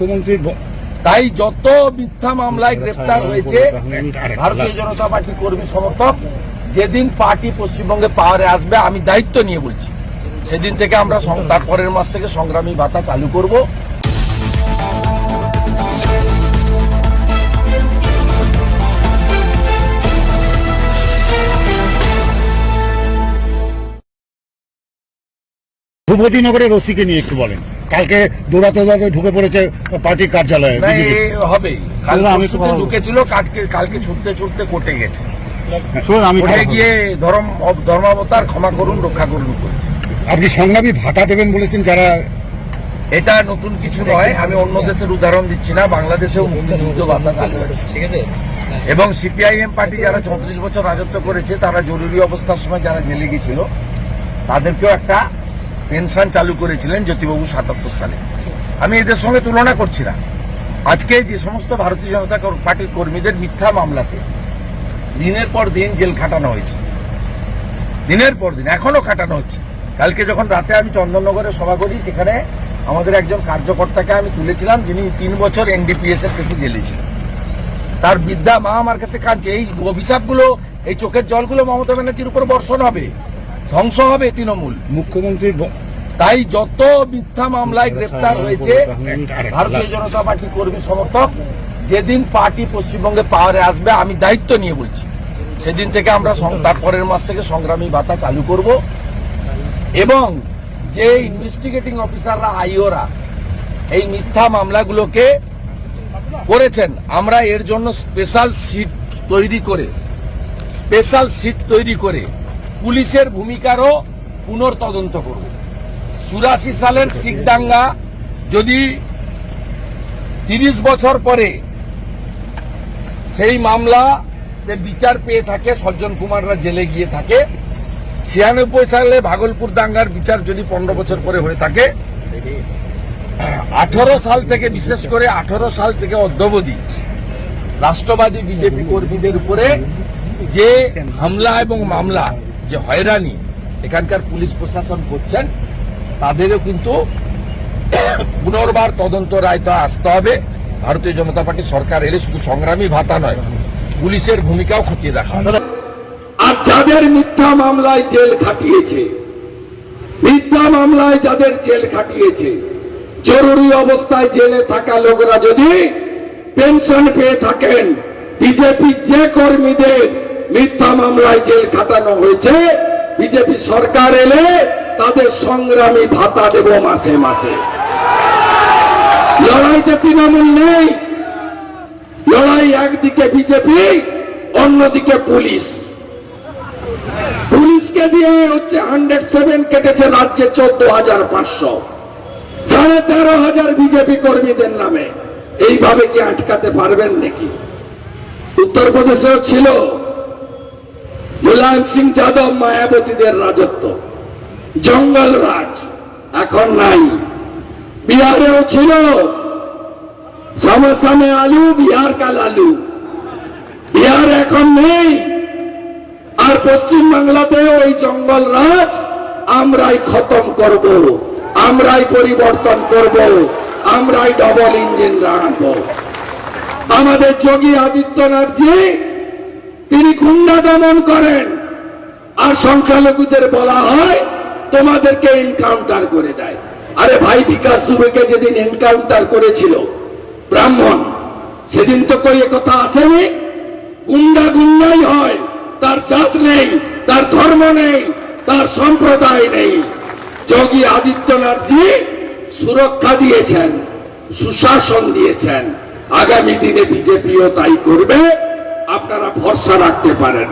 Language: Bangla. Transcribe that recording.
মুখ্যমন্ত্রীর তাই যত মিথ্যা মামলায় গ্রেপ্তার হয়েছে, ভারতীয় জনতা পার্টি কর্মী সমর্থক, যেদিন পার্টি পশ্চিমবঙ্গে পাওয়ারে আসবে, আমি দায়িত্ব নিয়ে বলছি। সেদিন থেকে আমরা সং- তার পরের মাস থেকে সংগ্রামী ভাতা চালু করব। ভূপতিনগরের ওসিকে নিয়ে একটু বলেন। কালকে দৌড়াতে দৌড়াতে ঢুকে পড়েছে পার্টির কার্যালয়ে হবেই আমি ঢুকেছিল কালকে কালকে ছুটতে ছুটতে কোর্টে গেছে। শুনুন আমি কোর্টে গিয়ে ধর্ম ধর্মাবতার ক্ষমা করুন রক্ষা করুন করেছে। আপনি সংগ্রামী ভাতা দেবেন বলেছেন যারা এটা নতুন কিছু নয় আমি অন্য দেশের উদাহরণ দিচ্ছি না বাংলাদেশেও মুক্তিযুদ্ধ ভাতা চালু আছে? এবং সিপিআইএম পার্টি যারা চৌত্রিশ বছর রাজত্ব করেছে তারা জরুরি অবস্থার সময় যারা জেলে গেছিল তাদেরকেও একটা পেনশন চালু করেছিলেন জ্যোতিবাবু সাতাত্তর সালে। আমি এদের সঙ্গে তুলনা করছি না। আজকে যে সমস্ত ভারতীয় জনতা পার্টির কর্মীদের মিথ্যা মামলাতে দিনের পর দিন জেল খাটানো হয়েছে। দিনের পর দিন, এখনও খাটানো হচ্ছে। কালকে যখন রাতে আমি চন্দননগরে সভা করি, সেখানে আমাদের একজন কার্যকর্তাকে আমি তুলেছিলাম, যিনি তিন বছর এনডিপিএস এর কেসে জেলে ছিলেন। তার বিদ্যা মা আমার কাছে কাঁদছে। এই অভিশাপগুলো, এই চোখের জলগুলো মমতা ব্যানার্জির উপর বর্ষণ হবে। ধ্বংস হবে তৃণমূল। মুখ্যমন্ত্রী তাই যত মিথ্যা মামলায় গ্রেপ্তার হয়েছে ভারতীয় জনতা পার্টি কর্মী সমর্থক যেদিন পার্টি পশ্চিমবঙ্গে পাওয়ারে আসবে আমি দায়িত্ব নিয়ে বলছি। সেদিন থেকে আমরা সং- পরের মাস থেকে সংগ্রামী ভাতা চালু করব। এবং যে ইনভেস্টিগেটিং অফিসাররা আইওরা এই মিথ্যা মামলাগুলোকে করেছেন আমরা এর জন্য স্পেশাল সিট তৈরি করে স্পেশাল সিট তৈরি করে পুলিশের ভূমিকারও পুনর্তদন্ত করব। চুরাশি সালের শিখদাঙ্গা যদি তিরিশ বছর পরে সেই মামলাতে বিচার পেয়ে থাকে সজ্জন কুমাররা জেলে গিয়ে থাকে ছিয়ানব্বই সালে ভাগলপুর দাঙ্গার বিচার যদি পনেরো বছর পরে হয়ে থাকে আঠারো সাল থেকে বিশেষ করে আঠারো সাল থেকে অদ্যবধি রাষ্ট্রবাদী বিজেপি কর্মীদের উপরে যে হামলা এবং মামলা যে হয়রানি এখানকার পুলিশ প্রশাসন করছেন, তাদেরও কিন্তু পুনর্বার তদন্ত রায় তো আসতে হবে। ভারতীয় জনতা পার্টি সরকার এলে শুধু সংগ্রামী ভাতা নয়, পুলিশের ভূমিকাও খতিয়ে দেখা আর যাদের মিথ্যা মামলায় জেল খাটিয়েছে, মিথ্যা মামলায় যাদের জেল খাটিয়েছে, জরুরি অবস্থায় জেলে থাকা লোকরা যদি পেনশন পেয়ে থাকেন, বিজেপি যে কর্মীদের মিথ্যা মামলায় জেল খাটানো হয়েছে। বিজেপি সরকার এলে তাদের সংগ্রামী ভাতা দেব মাসে মাসে। লড়াইতে তৃণমূল নেই। লড়াই একদিকে বিজেপি, অন্যদিকে পুলিশ। পুলিশকে দিয়ে হচ্ছে হান্ড্রেড সেভেন কেটেছে রাজ্যে চোদ্দ হাজার পাঁচশো। সাড়ে তেরো হাজার বিজেপি কর্মীদের নামে। এইভাবে কি আটকাতে পারবেন নাকি? উত্তরপ্রদেশেও ছিল। মুলায়ম সিং যাদব মায়াবতীদের রাজত্ব। জঙ্গল রাজ এখন নাই। বিহারেও ছিল। সমসামে আলু, বিহার কাল আলু। বিহার এখন নেই। আর পশ্চিম বাংলাতে ওই জঙ্গল রাজ আমরাই খতম করব, আমরাই পরিবর্তন করব, আমরাই ডবল ইঞ্জিন রাখব। আমাদের যোগী আদিত্যনাথজি গুন্ডা দমন করেন। আর সংখ্যালঘুদের বলা হয়, তোমাদেরকে এনকাউন্টার করে দেয়। আরে ভাই, বিকাশ দুবেকে যেদিন এনকাউন্টার করেছিল, ব্রাহ্মণ, সেদিন তো কই কথা আসেনি? গুন্ডা গুন্ডাই হয়, তার জাত নেই, তার ধর্ম নেই, তার সম্প্রদায় নেই। যোগী আদিত্যনাথজি সুরক্ষা দিয়েছেন, সুশাসন দিয়েছেন। আগামী দিনে বিজেপিও তাই করবে। আপনারা ভরসা রাখতে পারেন।